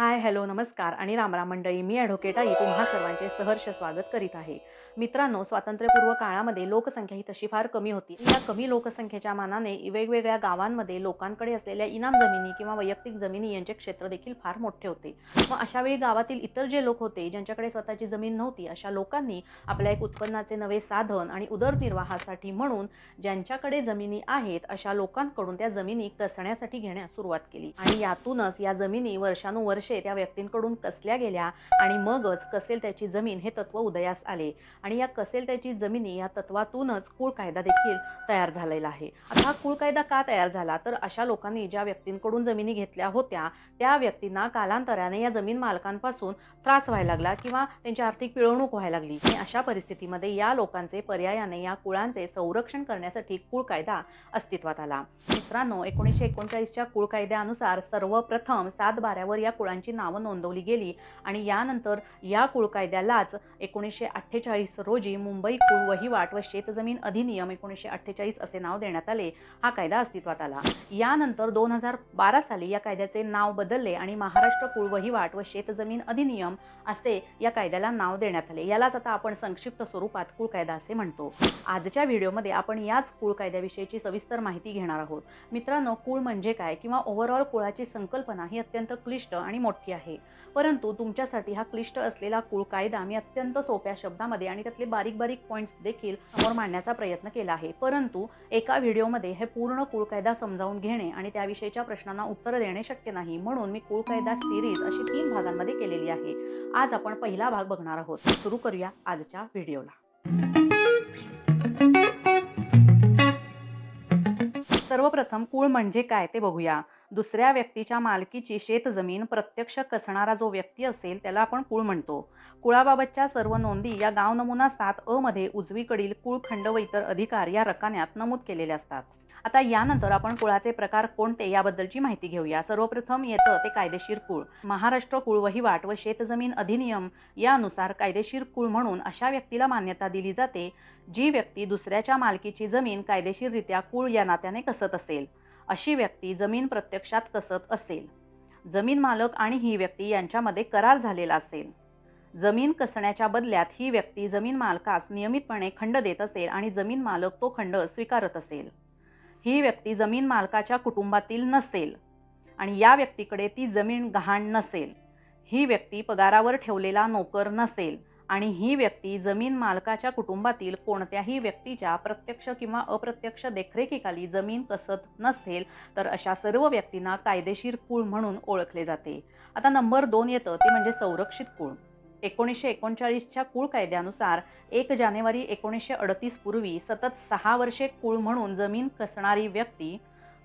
Hi hello नमस्कार आणि रामराम मंडळी मी ॲडव्होकेट आई तुम्हा सर्वांचे सहर्ष स्वागत करीत आहे. मित्रांनो स्वातंत्र्यपूर्व काळामध्ये लोकसंख्या ही तशी फार कमी होती. या कमी लोकसंख्येच्या मानाने वेगवेगळ्या गावांमध्ये लोकांकडे असलेल्या इनाम जमिनी किंवा वैयक्तिक जमिनी यांचे क्षेत्र देखील फार मोठे होते. मग अशा वेळी गावातील इतर जे लोक होते ज्यांच्याकडे स्वतःची जमीन नव्हती अशा लोकांनी आपल्या एक उत्पन्नाचे नवे साधन आणि उदरनिर्वाहासाठी म्हणून ज्यांच्याकडे जमिनी आहेत अशा लोकांकडून त्या जमिनी कसण्यासाठी घेण्यास सुरुवात केली. आणि यातूनच या जमिनी वर्षानुवर्ष त्या व्यक्तींकडून कसल्या गेल्या आणि मगच कसेल त्याची जमीन हे तत्व उदयास आले. आणि या कसेल त्याची जमिनी या तत्वातूनच कुळ कायदा देखील तयार झालेला आहे. आता हा कुळ कायदा का तयार झाला? तर अशा लोकांनी ज्या व्यक्तींकडून जमिनी घेतल्या होत्या त्या व्यक्तींना कालांतराने या जमीन मालकांपासून त्रास व्हायला लागला किंवा त्यांची आर्थिक पिळवणूक व्हायला लागली. आणि अशा परिस्थितीमध्ये या लोकांचे पर्यायाने या कुळांचे संरक्षण करण्यासाठी कुळ कायदा अस्तित्वात आला. मित्रांनो एकोणीसशे एकोणचाळीसच्या कुळ कायद्यानुसार सर्वप्रथम सात बाऱ्यावर या कुळांची नावं नोंदवली गेली आणि यानंतर या कुळ कायद्यालाच एकोणीसशे अठ्ठेचाळीस रोजी मुंबई कुळ वहिवाट व शेतजमीन अधिनियम एकोणीसशे अठ्ठेचाळीस असे नाव देण्यात आले. हा कायदा अस्तित्वात आला. यानंतर दोन हजार बारा साली या कायद्याचे नाव बदलले आणि महाराष्ट्र कुळ वहिवाट व शेतजमीन अधिनियम असे या कायद्याला नाव देण्यात आले. यालाच आता आपण संक्षिप्त स्वरूपात कुळ कायदा असे म्हणतो. आजच्या व्हिडिओमध्ये आपण याच कुळ कायद्याविषयीची सविस्तर माहिती घेणार आहोत. मित्रांनो कुळ म्हणजे काय किंवा ओव्हरऑल कुळाची संकल्पना ही अत्यंत क्लिष्ट आणि मोठी आहे. परंतु तुमच्यासाठी हा क्लिष्ट असलेला कुळ कायदा मी अत्यंत सोप्या शब्दामध्ये आणि त्यातले बारीक बारीक पॉईंट्स देखील समोर मांडण्याचा प्रयत्न केला आहे. परंतु एका व्हिडिओमध्ये हे पूर्ण कुळ कायदा समजावून घेणे आणि त्याविषयीच्या प्रश्नांना उत्तर देणे शक्य नाही म्हणून मी कुळ कायदा सिरीज अशी तीन भागांमध्ये केलेली आहे. आज आपण पहिला भाग बघणार आहोत. सुरू करूया आजच्या व्हिडिओला. सर्वप्रथम कुळ म्हणजे काय ते बघूया. दुसऱ्या व्यक्तीच्या मालकीची शेतजमीन प्रत्यक्ष कसणारा जो व्यक्ती असेल त्याला आपण कुळ म्हणतो. कुळाबाबतच्या सर्व नोंदी या गाव नमुना सात अ मध्ये उजवीकडील कुळखंड व इतर अधिकार या रकान्यात नमूद केलेले असतात. आता यानंतर आपण कुळाचे प्रकार कोणते याबद्दलची माहिती घेऊया. सर्वप्रथम येतं ते कायदेशीर कुळ. महाराष्ट्र कुळ वहिवाट व शेतजमीन अधिनियम यानुसार कायदेशीर कुळ म्हणून अशा व्यक्तीला मान्यता दिली जाते जी व्यक्ती दुसऱ्याच्या मालकीची जमीन कायदेशीररित्या कुळ या नात्याने कसत असेल. अशी व्यक्ती जमीन प्रत्यक्षात कसत असेल? जमीन मालक आणि ही व्यक्ती यांच्यामध्ये करार झालेला असेल. जमीन कसण्याच्या बदल्यात ही व्यक्ती जमीन मालकास नियमितपणे खंड देत असेल आणि जमीन मालक तो खंड स्वीकारत असेल. ही व्यक्ती जमीन मालकाच्या कुटुंबातील नसेल आणि या व्यक्तीकडे ती जमीन गहाण नसेल. ही व्यक्ती पगारावर ठेवलेला नोकर नसेल. आणि ही व्यक्ती जमीन मालकाच्या कुटुंबातील कोणत्याही व्यक्तीच्या प्रत्यक्ष किंवा अप्रत्यक्ष देखरेखीखाली जमीन कसत नसेल तर अशा सर्व व्यक्तींना कायदेशीर कुळ म्हणून ओळखले जाते. आता नंबर दोन येतं ते म्हणजे संरक्षित कुळ. एकोणीसशे एकोणचाळीसच्या कुळ कायद्यानुसार एक जानेवारी एकोणीसशे अडतीस पूर्वी सतत सहा वर्षे कुळ म्हणून जमीन कसणारी व्यक्ती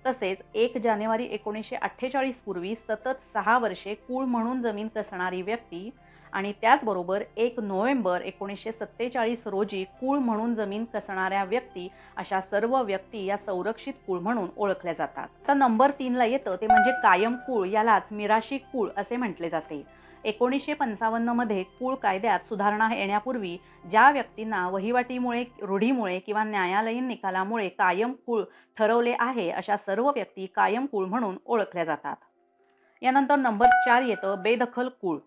तसेच एक जानेवारी एकोणीसशे अठ्ठेचाळीस पूर्वी सतत सहा वर्षे कुळ म्हणून जमीन कसणारी व्यक्ती आणि त्याचबरोबर एक नोव्हेंबर एकोणीसशे सत्तेचाळीस रोजी कुळ म्हणून जमीन कसणाऱ्या व्यक्ती अशा सर्व व्यक्ती या संरक्षित कुळ म्हणून ओळखल्या जातात. तर नंबर तीनला येतं ते म्हणजे कायम कुळ यालाच मिराशी कुळ असे म्हटले जाते. एकोणीसशे पंचावन्नमध्ये कुळ कायद्यात सुधारणा येण्यापूर्वी ज्या व्यक्तींना वहिवाटीमुळे रूढीमुळे किंवा न्यायालयीन निकालामुळे कायम कुळ ठरवले आहे अशा सर्व व्यक्ती कायम कुळ म्हणून ओळखल्या जातात. यानंतर नंबर चार येतं बेदखल कुळ.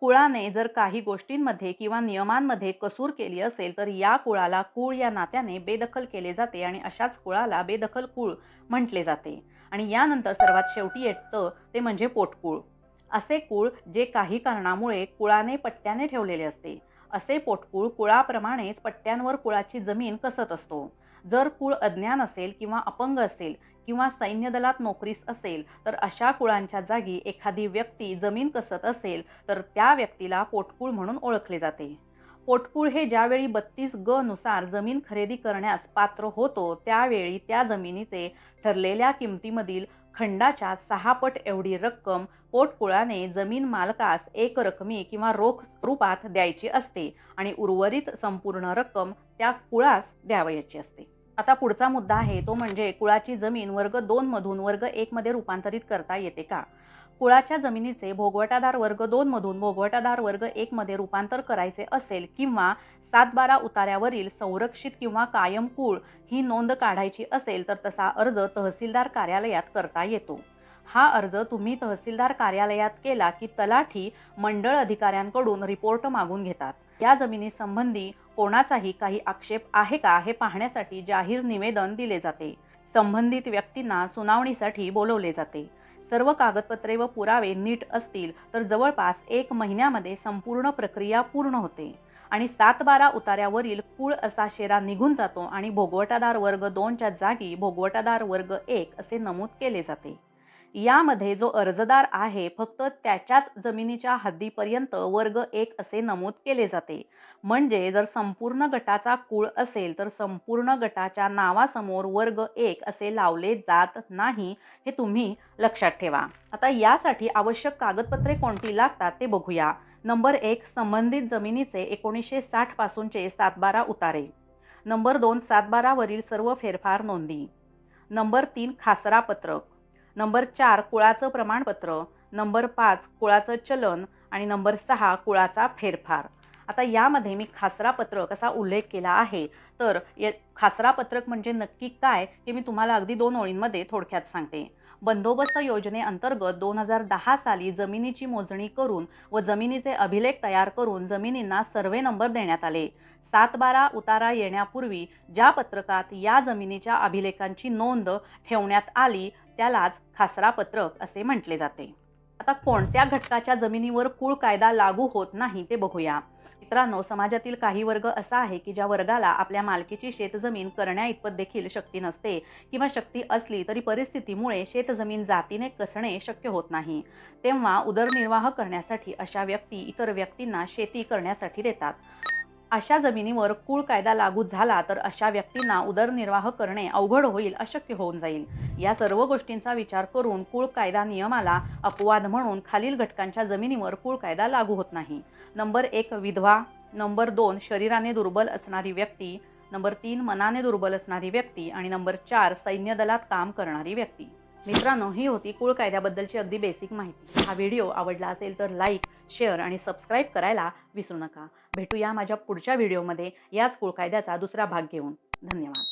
कुळाने जर काही गोष्टींमध्ये किंवा नियमांमध्ये कसूर केली असेल तर या कुळाला कुळ या नात्याने बेदखल केले जाते आणि अशाच कुळाला बेदखल कुळ म्हटले जाते. आणि यानंतर सर्वात शेवटी येतं ते म्हणजे पोटकुळ. असे कुळ जे काही कारणामुळे कुळाने पट्ट्याने ठेवलेले असते. असे पोटकुळ कुळाप्रमाणेच पट्ट्यांवर कुळाची जमीन कसत असतो. जर कुळ अज्ञान असेल किंवा अपंग असेल किंवा सैन्य दलात नोकरीस असेल तर अशा कुळांच्या जागी एखादी व्यक्ती जमीन कसत असेल तर त्या व्यक्तीला पोटकुळ म्हणून ओळखले जाते. पोटकुळ हे ज्यावेळी बत्तीस ग नुसार जमीन खरेदी करण्यास पात्र होतो त्यावेळी त्या जमिनीचे ठरलेल्या किमतीमधील खंडाच्या सहा पट एवढी रक्कम पोटकुळाने जमीन मालकास एक रकमी किंवा रोख रूपात द्यायची असते आणि उर्वरित संपूर्ण रक्कम त्या कुळास द्यावयाची असते. आता पुढचा मुद्दा आहे तो म्हणजे कुळाची जमीन वर्ग दोन मधून वर्ग एक मध्ये रूपांतरित करता येते का? कुळाच्या जमिनीचे भोगवटादार वर्ग दोन मधून भोगवटादार वर्ग एक मध्ये रूपांतर करायचे असेल किंवा सात बारा उतार्यावरील संरक्षित किंवा कायम कुळ ही नोंद काढायची असेल तर तसा अर्ज तहसीलदार कार्यालयात करता येतो. हा अर्ज तुम्ही तहसीलदार कार्यालयात केला की तलाठी मंडळ अधिकाऱ्यांकडून रिपोर्ट मागून घेतात. या जमिनीसंबंधी कोणाचाही काही आक्षेप आहे का हे पाहण्यासाठी जाहीर निवेदन दिले जाते. संबंधित व्यक्तींना सुनावणीसाठी बोलवले जाते. सर्व कागदपत्रे व पुरावे नीट असतील तर जवळपास एक महिन्यामध्ये संपूर्ण प्रक्रिया पूर्ण होते आणि सात बारा उतार्यावरील कुळ असा शेरा निघून जातो आणि भोगवटादार वर्ग दोनच्या जागी भोगवटादार वर्ग एक असे नमूद केले जाते. यामध्ये जो अर्जदार आहे फक्त त्याच्याच जमिनीच्या हद्दीपर्यंत वर्ग एक असे नमूद केले जाते. म्हणजे जर संपूर्ण गटाचा कुळ असेल तर संपूर्ण गटाच्या नावासमोर वर्ग एक असे लावले जात नाही हे तुम्ही लक्षात ठेवा. आता यासाठी आवश्यक कागदपत्रे कोणती लागतात ते बघूया. नंबर एक संबंधित जमिनीचे एकोणीसशे साठ पासूनचे सातबारा उतारे. नंबर दोन सातबारावरील सर्व फेरफार नोंदी. नंबर तीन खासरा पत्रक नंबर चार कुळाचं प्रमाणपत्र. नंबर पाच कुळाचं चलन. आणि नंबर सहा कुळाचा फेरफार. आता यामध्ये मी खासरा पत्रक असा उल्लेख केला आहे. तर या खासरा पत्रक म्हणजे नक्की काय हे मी तुम्हाला अगदी दोन ओळींमध्ये थोडक्यात सांगते. बंदोबस्त योजनेअंतर्गत दोन हजार दहा साली जमिनीची मोजणी करून व जमिनीचे अभिलेख तयार करून जमिनींना सर्वे नंबर देण्यात आले. सात बारा उतारा येण्यापूर्वी ज्या पत्रकात या जमिनीच्या अभिलेखांची नोंद ठेवण्यात आली त्यालाच खासरा पत्रक असे म्हटले जाते. आता कोणत्या घटकाच्या जमिनीवर कुळ कायदा लागू होत नाही ते बघूया. मित्रांनो समाजातील काही वर्ग असा आहे की ज्या वर्गाला आपल्या मालकीची शेतजमीन करण्या इतपत देखील शक्ती नसते किंवा शक्ती असली तरी परिस्थितीमुळे शेतजमीन जातीने कसणे शक्य होत नाही. तेव्हा उदरनिर्वाह करण्यासाठी अशा व्यक्ती इतर व्यक्तींना शेती करण्यासाठी देतात. अशा जमिनीवर कुळ कायदा लागू झाला तर अशा व्यक्तींना उदरनिर्वाह करणे अवघड होईल अशक्य होऊन जाईल. या सर्व गोष्टींचा विचार करून कुळ कायदा नियमाला अपवाद म्हणून खालील घटकांच्या जमिनीवर कुळ कायदा लागू होत नाही. नंबर एक विधवा. नंबर दोन शरीराने दुर्बल असणारी व्यक्ती. नंबर तीन मनाने दुर्बल असणारी व्यक्ती. आणि नंबर चार सैन्य दलात काम करणारी व्यक्ती. मित्रांनो ही होती कुळ कायद्याबद्दलची अगदी बेसिक माहिती. हा व्हिडिओ आवडला असेल तर लाईक शेअर आणि सबस्क्राईब करायला विसरू नका. भेटूया माझ्या पुढच्या व्हिडिओमध्ये याच कुळ कायद्याचा दुसरा भाग घेऊन. धन्यवाद.